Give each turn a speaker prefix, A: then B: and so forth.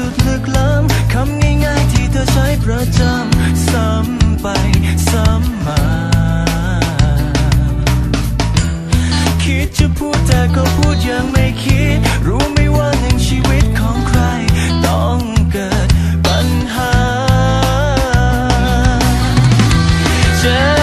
A: สุดลึกล้ำคำง่ายๆที่เธอใช้ประจำซ้ำไปซ้ำมา คิดจะพูดแต่ก็พูดยังไม่คิด รู้ไม่ว่าหนึ่งชีวิตของใครต้องเกิดปัญหาเจ็